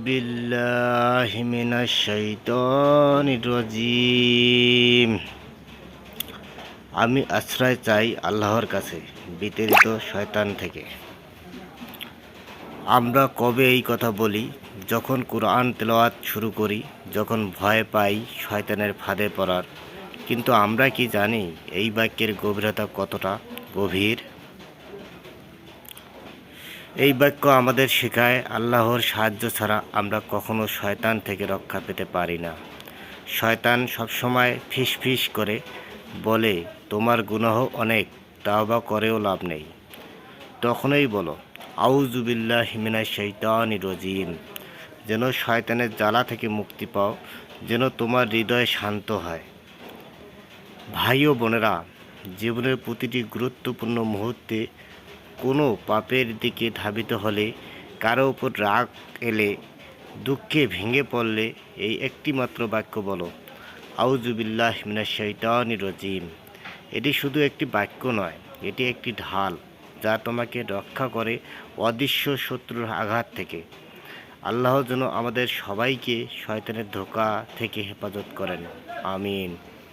بالله من الشيطان الرجيم আমি আশ্রয় চাই আল্লাহর কাছে বিতাড়িত শয়তান থেকে আমরা কবে এই কথা বলি যখন কোরআন তেলাওয়াত শুরু করি যখন ভয় পাই শয়তানের ফাঁদে পড়ার কিন্তু আমরা কি জানি এই বাক্যের গভীরতা কতটা গভীর এই বাক্য আমাদের শেখায়, আল্লাহর সাহায্য ছাড়া আমরা কখনো শয়তান থেকে রক্ষা পেতে পারি না। শয়তান সবসময় ফিস ফিস করে বলে, তোমার গুনাহ অনেক, তাওবা করেও লাভ নেই। তখনই বলো আউজুবিল্লাহ হিমিনা শৈতান রজিম। যেন শয়তানের জ্বালা থেকে মুক্তি পাও, যেন তোমার হৃদয় শান্ত হয়। ভাই ও বোনেরা, জীবনের প্রতিটি গুরুত্বপূর্ণ মুহূর্তে কোনো পাপের দিকে ধাবিত হলে, কারও উপর রাগ এলে, দুঃখে ভেঙে পড়লে এই একটি মাত্র বাক্য বলো আউজুবিল্লাহ মিনা শৈতান রজিম। এটি শুধু একটি বাক্য নয়, এটি একটি ঢাল যা তোমাকে রক্ষা করে অদৃশ্য শত্রুর আঘাত থেকে। আল্লাহ যেন আমাদের সবাইকে শয়তানের ধোকা থেকে হেফাজত করেন। আমিন।